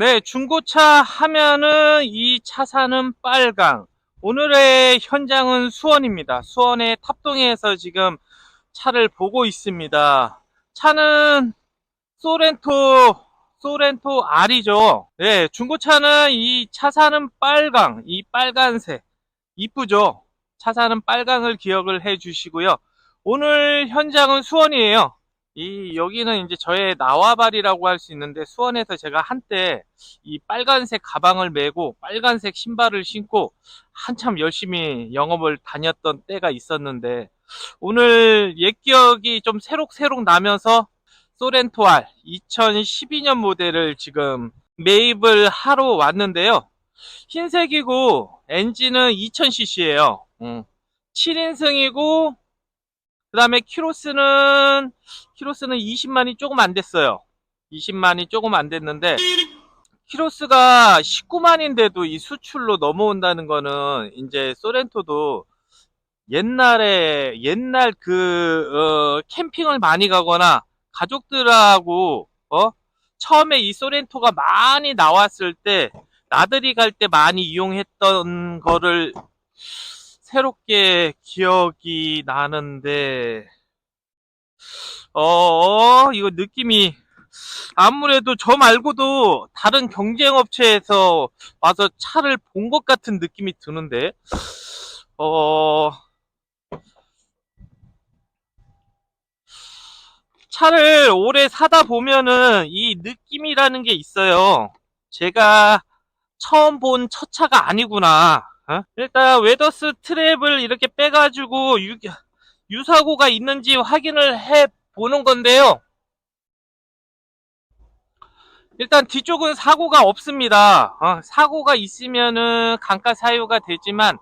네, 중고차 하면은 이 차사는 빨강. 오늘의 현장은 수원입니다. 수원의 탑동에서 지금 차를 보고 있습니다. 차는 소렌토, 소렌토 R이죠. 네, 중고차는 이 차사는 빨강, 이 빨간색. 이쁘죠? 차사는 빨강을 기억을 해 주시고요. 오늘 현장은 수원이에요. 이 여기는 이제 저의 나와바리라고 할 수 있는데 수원에서 제가 한때 이 빨간색 가방을 메고 빨간색 신발을 신고 한참 열심히 영업을 다녔던 때가 있었는데 오늘 옛 기억이 좀 새록새록 나면서 소렌토 R 2012년 모델을 지금 매입을 하러 왔는데요. 흰색이고 엔진은 2000cc예요. 7인승이고 그 다음에 키로스는 키로스는 20만이 조금 안 됐어요. 20만이 조금 안 됐는데 키로스가 19만인데도 이 수출로 넘어온다는 거는 이제 소렌토도 옛날에 옛날 그 어, 캠핑을 많이 가거나 가족들하고 어 처음에 이 소렌토가 많이 나왔을 때 나들이 갈 때 많이 이용했던 거를 새롭게 기억이 나는데, 어, 어, 이거 느낌이, 아무래도 저 말고도 다른 경쟁업체에서 와서 차를 본 것 같은 느낌이 드는데, 어, 차를 오래 사다 보면은 이 느낌이라는 게 있어요. 제가 처음 본 첫 차가 아니구나. 어? 일단 웨더스 트랩을 이렇게 빼가지고 유, 유사고가 있는지 확인을 해 보는 건데요. 일단 뒤쪽은 사고가 없습니다. 어, 사고가 있으면은 감가 사유가 되지만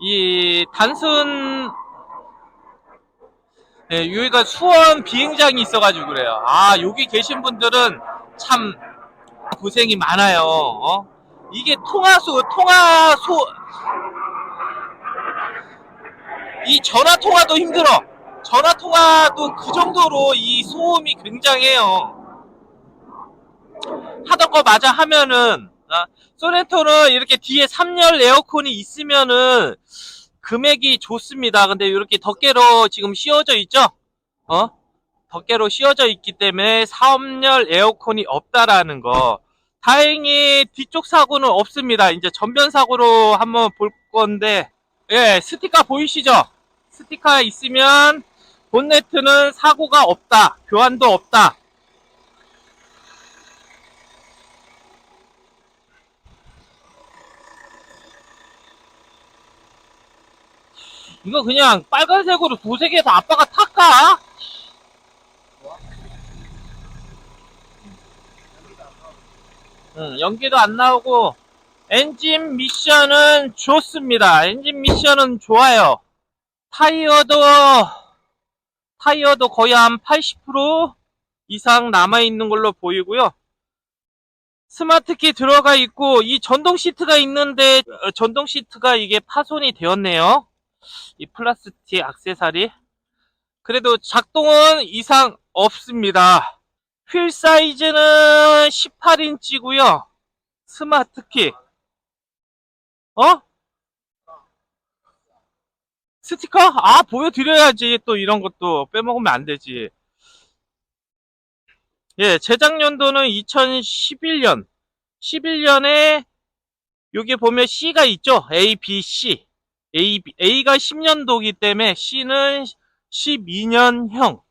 이 단순 네, 여기가 수원 비행장이 있어가지고 그래요. 아 여기 계신 분들은 참 고생이 많아요. 어? 이게 통화소 통화소 이 전화 통화도 힘들어. 전화 통화도 그 정도로 이 소음이 굉장해요. 하던 거 마저 하면은 아, 소렌토는 이렇게 뒤에 3열 에어컨이 있으면은 금액이 좋습니다. 근데 이렇게 덮개로 지금 씌워져 있죠? 어? 덮개로 씌워져 있기 때문에 3열 에어컨이 없다라는 거. 다행히 뒤쪽 사고는 없습니다. 이제 전변 사고로 한번 볼 건데, 예, 스티커 보이시죠? 스티커 있으면 본네트는 사고가 없다. 교환도 없다. 이거 그냥 빨간색으로 도색해서 아빠가 탈까? 응, 연기도 안 나오고 엔진 미션은 좋습니다. 엔진 미션은 좋아요. 타이어도 타이어도 거의 한 80% 이상 남아 있는 걸로 보이고요. 스마트키 들어가 있고 이 전동 시트가 있는데 어, 전동 시트가 이게 파손이 되었네요. 이 플라스틱 악세사리. 그래도 작동은 이상 없습니다. 휠 사이즈는 18인치고요. 스마트키. 어? 스티커? 아, 보여드려야지. 또 이런 것도 빼먹으면 안 되지. 예, 제작 연도는 2011년. 11년에 여기 보면 C가 있죠? A, B, C. A, B, A가 10년도기 때문에 C는 12년형.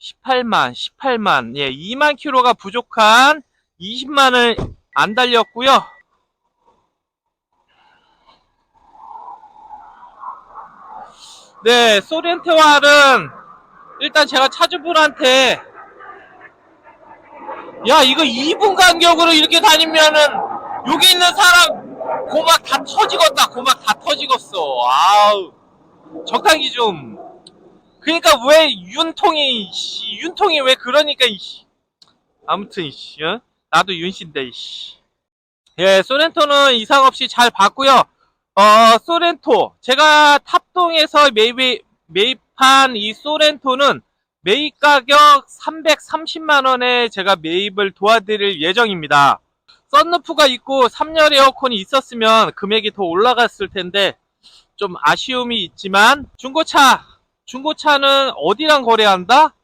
18만, 18만, 예, 2만 킬로가 부족한 20만을 안 달렸고요. 네, 소렌토알은 일단 제가 차주분한테 야, 이거 2분 간격으로 이렇게 다니면은 여기 있는 사람 고막 다 터지겠다. 고막 다 터지겠어. 아우. 적당히 좀 그러니까 왜 윤통이 씨, 윤통이 왜 그러니까 이씨. 아무튼 씨, 어? 나도 윤씨인데 씨. 예, 소렌토는 이상 없이 잘 봤고요. 어, 소렌토 제가 탑동에서 매입 매입한 이 소렌토는 매입 가격 330만 원에 제가 매입을 도와드릴 예정입니다. 썬루프가 있고 3열 에어컨이 있었으면 금액이 더 올라갔을 텐데 좀 아쉬움이 있지만 중고차 중고차는 어디랑 거래한다?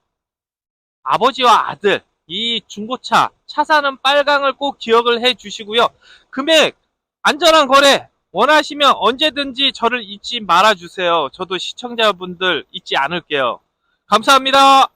아버지와 아들. 이 중고차 차 사는 빨강을 꼭 기억을 해 주시고요. 금액 안전한 거래 원하시면 언제든지 저를 잊지 말아 주세요. 저도 시청자분들 잊지 않을게요. 감사합니다